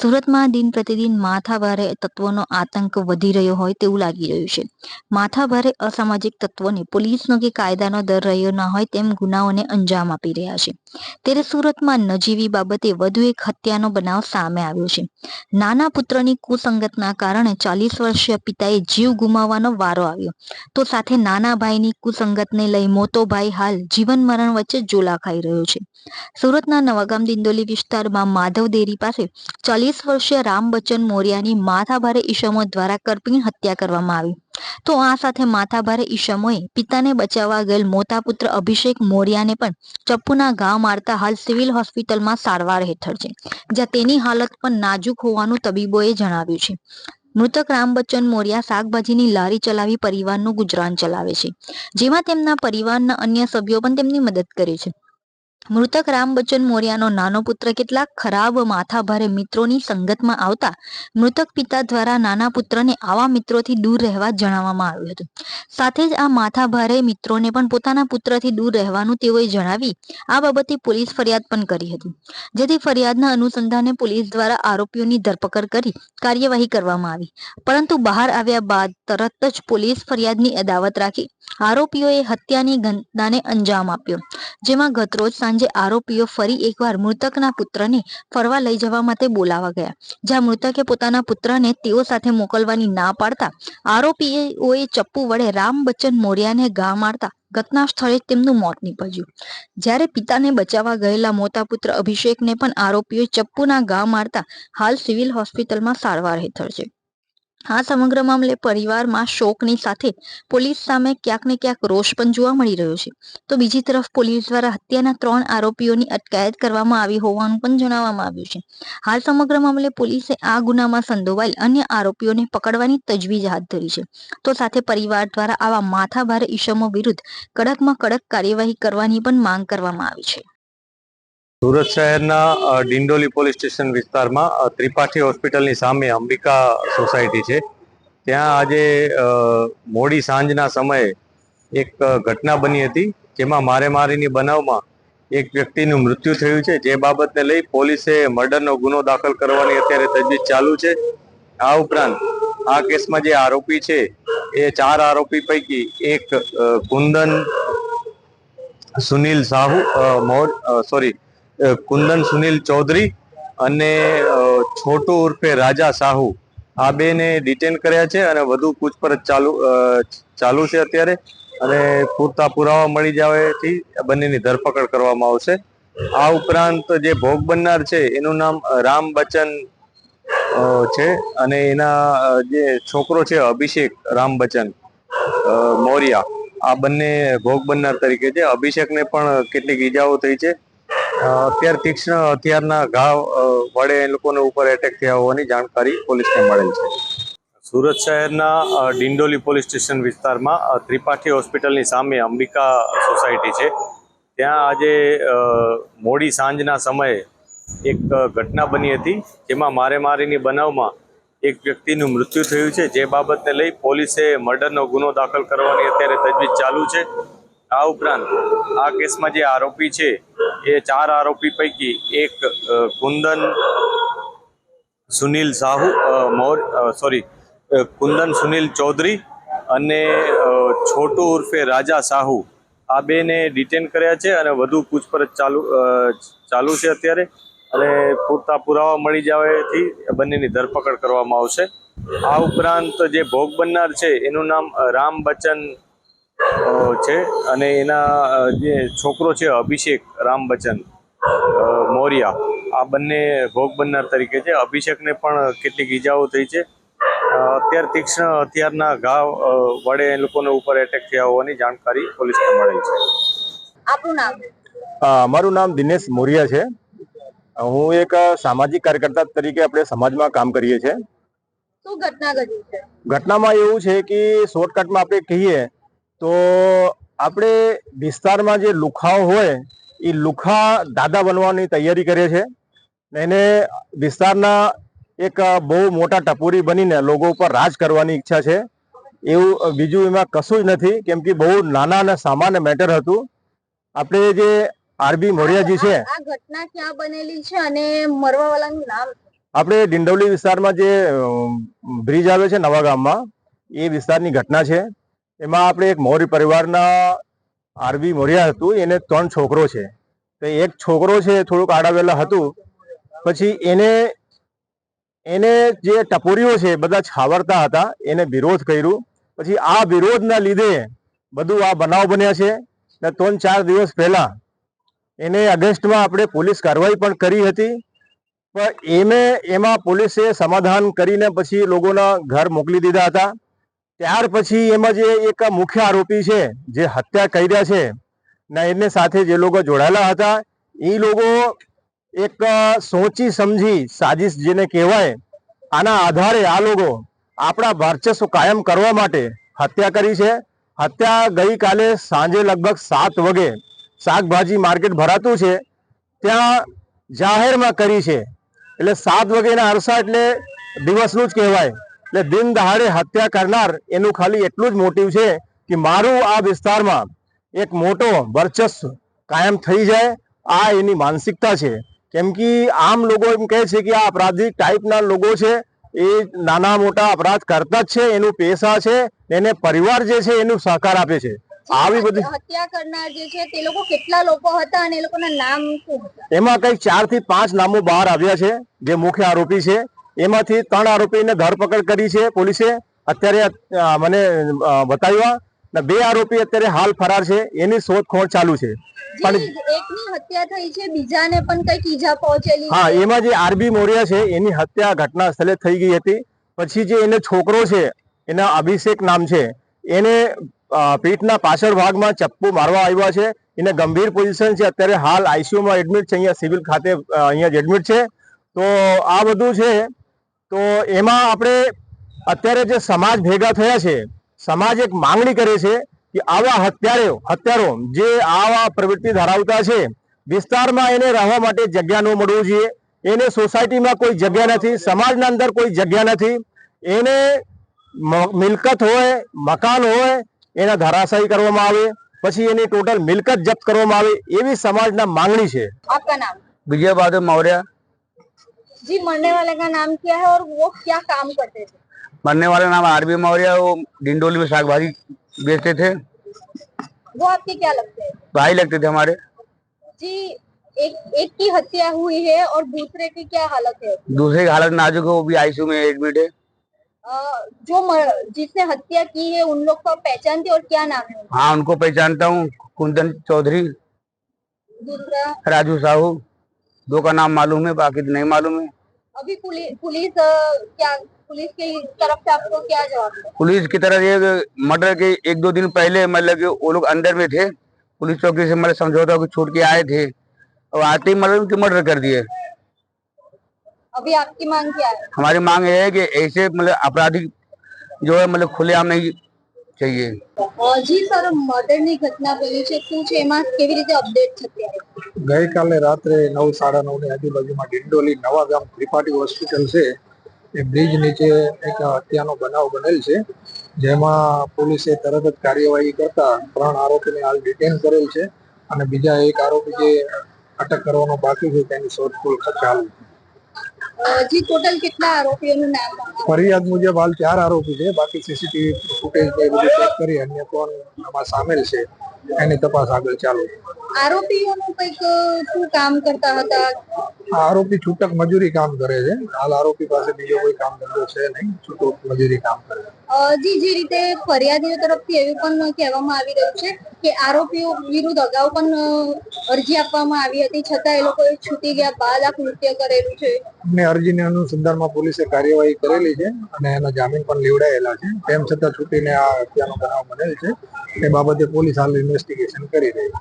સુરતમાં દિન પ્રતિદિન માથાભારે તત્વોનો આતંક વધી રહ્યો હોય તેવું લાગી રહ્યું છે. માથાભારે અસામાજિક તત્વોને પોલીસનો કે કાયદાનો દર રહ્યો ન હોય તેમ ગુનાઓને અંજામ આપી રહ્યા છે. ત્યારે સુરતમાં નજીવી બાબતે વધુ એક હત્યાનો બનાવ સામે આવ્યો છે. નાના પુત્રની કુસંગતના કારણે ચાલીસ વર્ષીય પિતાએ જીવ ગુમાવવાનો વારો આવ્યો. તો સાથે નાના ભાઈની કુસંગતને લઈ મોટો ભાઈ હાલ જીવન મરણ વચ્ચે ઝોલા ખાઈ રહ્યો છે. સુરતના નવાગામ દિંડોલી વિસ્તારમાં માધવ દેરી પાસે ચાલીસ વર્ષીય રામ બચ્ચન માથાભારે ઈસમો દ્વારા કરપીણ હત્યા કરવામાં આવી. તો આ સાથે માથાભારે ઈસમોએ પિતાને બચાવવા ગયેલ મોટા પુત્ર અભિષેક મોરિયાને પણ ચપ્પુના ઘા મારતા હાલ સિવિલ હોસ્પિટલમાં સારવાર હેઠળ છે, જ્યાં તેની હાલત પણ નાજુક હોવાનું તબીબોએ જણાવ્યું છે. મૃતક રામ બચ્ચન મોરિયા શાકભાજીની લારી ચલાવી પરિવારનું ગુજરાન ચલાવે છે, જેમાં તેમના પરિવારના અન્ય સભ્યો પણ તેમની મદદ કરે છે. મૃતક રામ બચ્ચન મોર્યાનો નાનો પુત્ર કેટલાક ખરાબ માથાભારે મિત્રોની સંગતમાં આવતા મૃતક પિતા દ્વારા નાના પુત્રને આવા મિત્રોથી દૂર રહેવા જણાવવામાં આવ્યું હતું. સાથે જ આ માથાભારે મિત્રોને પણ પોતાના પુત્રથી દૂર રહેવાનું તેઓએ જણાવી આ બાબતે પોલીસ ફરિયાદ પણ કરી હતી. જેથી ફરિયાદના અનુસંધાને પોલીસ દ્વારા આરોપીઓની ધરપકડ કરી કાર્યવાહી કરવામાં આવી. પરંતુ બહાર આવ્યા બાદ તરત જ પોલીસ ફરિયાદની અદાવત રાખી. આરોપીઓએ હત્યાની ઘટનાને અંજામ આપ્યો, જેમાં ગતરોજ સાંજે આરોપીઓ ફરી એકવાર મૃતકના પુત્રને ફરવા લઈ જવા માટે બોલાવા ગયા. જ્યાં મૃતકે પોતાના પુત્રને તેઓ સાથે મોકલવાની ના પાડતા આરોપીઓએ ચપ્પુ વડે રામ બચ્ચન મોર્યાને ઘા મારતા ઘટના સ્થળે તેમનું મોત નીપજ્યું. જ્યારે પિતાને બચાવવા ગયેલા મોટા પુત્ર અભિષેકને પણ આરોપીઓએ ચપ્પુના ઘા મારતા હાલ સિવિલ હોસ્પિટલમાં સારવાર હેઠળ છે. આ સમગ્ર મામલે પરિવારમાં શોકની સાથે પોલીસ સામે ક્યાંક ને ક્યાંક રોષ પણ જોવા મળી રહ્યો છે. તો બીજી તરફ પોલીસ દ્વારા હત્યાના ત્રણ આરોપીઓની અટકાયત કરવામાં આવી હોવાનું પણ જણાવવામાં આવ્યું છે. હાલ સમગ્ર મામલે પોલીસે આ ગુનામાં સંડોવાયેલ અન્ય આરોપીઓને પકડવાની તજવીજ હાથ ધરી છે. તો સાથે પરિવાર દ્વારા આવા માથાભારે ઈસમો વિરુદ્ધ કડકમાં કડક કાર્યવાહી કરવાની પણ માંગ કરવામાં આવી છે. સુરત શહેરના ડિંડોલી પોલીસ સ્ટેશન વિસ્તારમાં ત્રિપાઠી હોસ્પિટલની સામે અંબિકા સોસાયટી છે. ત્યાં આજે મોડી સાંજના સમયે એક ઘટના બની હતી, જેમાં મારે મારીની બનાવમાં એક વ્યક્તિનું મૃત્યુ થયું છે. જે બાબતને લઈ પોલીસે મર્ડરનો ગુનો દાખલ કરવાની અત્યારે તજવીજ ચાલુ છે. આ ઉપરાંત, આ કેસમાં જે આરોપી છે, એ ચાર આરોપી પૈકી એક કુંદન સુનિલ સાહુ સોરી કુંદન સુનિલ ચૌધરી અને છોટુ ઉર્ફે રાજા સાહુ. આ બેને ડિટેન કર્યા છે અને વધુ પૂછપરછ ચાલુ ચાલુ છે અત્યારે. અને પૂરતા પુરાવા મળી જવાથી બંનેની ધરપકડ કરવામાં આવશે. આ ઉપરાંત જે ભોગ બનનાર છે એનું નામ રામ બચ્ચન છે. અને એના જે છોકરો છે અભિષેક રામ બચ્ચન અ, મોરિયા. આ બંને ભોગ બનનાર તરીકે છે. અભિષેકને પણ કેટલીક ઈજાઓ થઈ છે. અત્યારે તીક્ષ્ણ, હથિયારના ઘાવ વડે એ લોકોને ઉપર એટેક થયા હોવાની જાણકારી પોલીસને મળેલ છે. સુરત શહેરના ડિંડોલી પોલીસ સ્ટેશન વિસ્તારમાં ત્રિપાઠી હોસ્પિટલની સામે અંબિકા સોસાયટી છે. ત્યાં આજે મોડી સાંજના સમયે એક ઘટના બની હતી, જેમાં મારે મારીની બનાવમાં એક વ્યક્તિનું મૃત્યુ થયું છે. જે બાબતને લઈ પોલીસે મર્ડરનો ગુનો દાખલ કરવાની અત્યારે તજવીજ ચાલુ છે. આ ઉપરાંત આ કેસમાં જે આરોપી છે એ ચાર આરોપી પૈકી એક કુંદન સુનિલ સાહુ મોર સોરી કુંદન સુનિલ ચૌધરી અને છોટુ ઉર્ફે રાજા સાહુ. આ બેને ડિટેન કર્યા છે અને વધુ પૂછપરછ ચાલુ ચાલુ છે અત્યારે અને પૂરતા પુરાવા મળી જવાથી બંનેની ધરપકડ કરવામાં આવશે. આ ઉપરાંત જે ભોગ બનનાર છે એનું નામ રામ બચ્ચન છે. અને એના જે છોકરો છે અભિષેક રામ બચ્ચન મોરિયા આ બંને ભોગ બનનાર તરીકે છે. અભિષેકને પણ કેટલીક ઈજાઓ થઈ છે. અત્યારે તીક્ષ્ણ હથિયારના ઘાવ વડે એ લોકોને ઉપર એટેક થયા હોવાની જાણકારી પોલીસને મળેલ છે. આપણું નામ? મારું નામ દિનેશ મોરિયા છે. હું એક સામાજિક કાર્યકર્તા તરીકે આપણે સમાજમાં કામ કરીએ છીએ. ઘટનામાં એવું છે કે શોર્ટકટમાં આપણે કહીએ તો આપણે વિસ્તારમાં જે લુખાઓ હોય એ લુખા દાદા બનવાની તૈયારી કરે છે. એને વિસ્તારના એક બહુ મોટા ટપોરી બનીને લોકો ઉપર રાજ કરવાની ઈચ્છા છે. એવું બીજું એમાં કશું જ નથી કેમ કે બહુ નાના અને સામાન્ય મેટર હતું. આપણે જે આરબી મોરિયાજી છે આ ઘટના ક્યાં બનેલી છે અને મરવા નામ? આપણે ડિંડોલી વિસ્તારમાં જે બ્રિજ આવે છે નવા ગામમાં એ વિસ્તારની ઘટના છે. એમાં આપણે એક મોરી પરિવારના આરબી મોરિયા હતું, એને ત્રણ છોકરો છે. તો એક છોકરો છે થોડુંક આડાવેલા હતું. પછી એને એને જે ટપોરીઓ છે બધા છાવરતા હતા, એને વિરોધ કર્યું. પછી આ વિરોધના લીધે બધું આ બનાવ બન્યા છે. ને ત્રણ ચાર દિવસ પહેલા એને અગેન્સ્ટમાં આપણે પોલીસ કાર્યવાહી પણ કરી હતી. પણ એમે, એમાં પોલીસે સમાધાન કરીને પછી લોકોના ઘર મોકલી દીધા હતા. ત્યાર પછી એમાં જે એક મુખ્ય આરોપી છે, જે હત્યા કર્યા છે, ને એને સાથે જે લોકો જોડાયેલા હતા એ લોકો એક સોચી સમજી સાજિશ જેને કહેવાય, આના આધારે આ લોકો આપણા વર્ચસ્વ કાયમ કરવા માટે હત્યા કરી છે. હત્યા ગઈકાલે સાંજે લગભગ સાત વાગે શાકભાજી માર્કેટ ભરાતું છે. ત્યાં જાહેરમાં કરી છે. એટલે સાત વાગેના અરસા એટલે દિવસનું જ કહેવાય. એટલે દિન દહાડે હત્યા કરનાર એનું ખાલી એટલું જ મોટિવ છે કે મારું આ વિસ્તારમાં એક મોટો વર્ચસ્વ કાયમ થઈ જાય આ એની માનસિકતા છે. કેમ કે આમ લોકો એમ કહે છે કે આ અપરાધિક ટાઈપના લોકો છે એ નાના મોટા અપરાધ કરતા જ છે એનું પેશા છે એને પરિવાર જે છે એનું સહકાર આપે છે. આવી બધી હત્યા કરનાર જે છે તે લોકો કેટલા લોકો હતા અને એ લોકોના નામ શું હતા? એમાં કઈ ચારથી પાંચ નામો બહાર આવ્યા છે જે મુખ્ય આરોપી છે. એમાંથી ત્રણ આરોપીને ધરપકડ કરી છે પોલીસે. અત્યારે મને બતાવ્યા ને બે આરોપી અત્યારે હાલ ફરાર છે. એની શોધખોળ ચાલુ છે. પણ એકની હત્યા થઈ છે બીજાને પણ કંઈક ઈજા પહોંચેલી હા એમાં જે આરબી મોરિયા છે એની હત્યા ઘટના સ્થળે થઈ ગઈ હતી. પછી જે એને છોકરો છે એના અભિષેક નામ છે એને પીઠના પાછળ ભાગમાં ચપ્પુ મારવા આવ્યા છે. એને ગંભીર પોઝિશન છે. અત્યારે હાલ આઈસીયુમાં એડમિટ છે અહીંયા સિવિલ ખાતે અહીંયા જ એડમિટ છે. તો આ બધું છે તો એમાં આપણે અત્યારે જે સમાજ ભેગા થયા છે સમાજ એક માંગણી કરે છે કે આવા હત્યારો હત્યારો જે આવા પ્રવૃત્તિ ધરાવતા છે વિસ્તારમાં એને રહેવા માટે જગ્યા ન મળવું જોઈએ. એને સોસાયટીમાં કોઈ જગ્યા નથી સમાજના અંદર કોઈ જગ્યા નથી. એને મિલકત હોય મકાન હોય એના ધરાશાયી કરવામાં આવે. પછી એની ટોટલ મિલકત જપ્ત કરવામાં આવે એવી સમાજના માંગણી છે. આપકા નામ? વિજય બહાદુર મૌર્ય. जी मरने वाले का नाम क्या है और वो क्या काम करते थे? मरने वाले नाम आरबी मौर्य वो डिंडोली में साग भाजी बेचते थे। वो आपके क्या लगते हैं? भाई लगते थे हमारे। जी एक एक की हत्या हुई है और दूसरे की क्या हालत है? दूसरे की हालत नाजुक है वो भी आईसीयू में एडमिट है। जो मर- जिसने हत्या की है उन लोग को पहचानते और क्या नाम है हाँ उनको पहचानता हूँ कुंदन चौधरी दूसरा? राजू साहू। दो का नाम मालूम है बाकी तो नहीं मालूम है। अभी पुलिस पुलिस क्या पुलिस की तरफ़ से आपको क्या जवाब पुलिस की तरफ़ ये मर्डर के एक दो दिन पहले मतलब कि वो लोग अंदर में थे। पुलिस चौकी से मतलब समझौता को छूट के आए थे। और आते ही मतलब कि मर्डर कर दिए। अभी आपकी मांग क्या है? हमारी मांग ये है कि ऐसे मतलब आपराधिक जो है मतलब खुलेआम नहीं જઈએ જી સર મર્ડરની ઘટના બની છે? શું છે? એમાં કેવી રીતે અપડેટ છે ગઈકાલે રાત્રે નવ સાડા નવની આજુબાજુમાં ડિંડોલી નવા ગામ ત્રિપાઠી હોસ્પિટલ છે. એ બ્રિજ નીચે એક હત્યાનો બનાવ બનેલ છે જેમાં પોલીસે તરત જ કાર્યવાહી કરતા ત્રણ આરોપીને હાલ ડિટેન કરેલ છે અને બીજા એક આરોપી જે અટક કરવાનો બાકી છે તેની શોધખોળ ચાલુ છે. જી ટોટલ કેટલા આરોપીઓનું નામ ફરિયાદ મુજબ હાલ ચાર આરોપી છે. બાકી સીસીટીવી ફૂટેજ ને બધું ચેક કરી અન્ય કોણ આમાં સામેલ છે એની તપાસ આગળ ચાલુ આરોપીઓનું કંઈક શું કામ કરતા હતા? આરોપી છૂટક મજૂરી કામ કરે છે. હાલ આરોપી પાસે બીજો કોઈ કામ ધંધો છે નહીં. છૂટક મજૂરી કામ કરે જી જે રીતે ફરિયાદીઓ તરફથી એવું પણ કહેવામાં આવી રહ્યું છે કે આરોપીઓ વિરુદ્ધ અગાઉ પણ અરજી આપવામાં આવી હતી. છતાં એ લોકો છૂટી ગયા બાદ આ કૃત્ય કરેલું છે. અમને અરજીની અનુસંધાનમાં પોલીસે કાર્યવાહી કરેલી છે અને એના જામીન પણ લેવડાયેલા છે. તેમ છતાં છૂટીને આ હત્યાનો બનાવ બનેલ છે. એ બાબતે પોલીસ હાલ ઇન્વેસ્ટિગેશન કરી રહી છે.